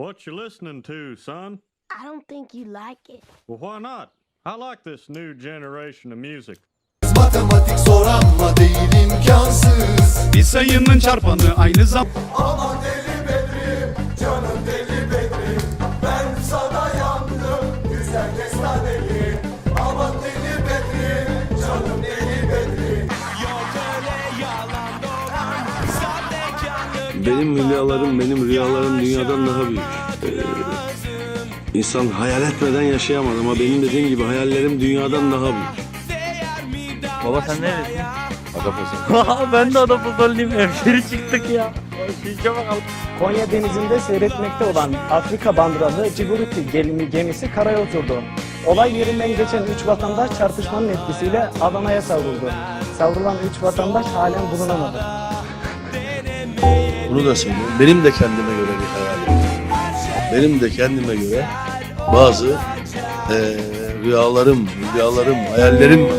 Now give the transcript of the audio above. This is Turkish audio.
What you listening to, son? I don't think you like it. Well, why not? I like this new generation of music. Matematik zor ama değil imkansız Bir sayının çarpanı aynı zamanda Aman deli Bedrim, canım deli Bedrim Ben sana yandım, güzel kestaneli Benim rüyalarım, benim rüyalarım dünyadan daha büyük. Ee, insan hayal etmeden yaşayamaz ama benim dediğim gibi hayallerim dünyadan daha büyük. Baba sen neredesin? Adapazarı. ben de Adapazarılıyım. Hemşeri çıktık ya. Şişe bakalım. Konya denizinde seyretmekte olan Afrika bandıralı Ciburuti gelimi gemisi karaya oturdu. Olay yerinden geçen 3 vatandaş çarpışmanın etkisiyle Adana'ya savruldu. Savrulan 3 vatandaş halen bulunamadı. Bunu da söyleyeyim. Benim de kendime göre bir hayalim. Benim de kendime göre bazı eee, rüyalarım, rüyalarım, hayallerim var.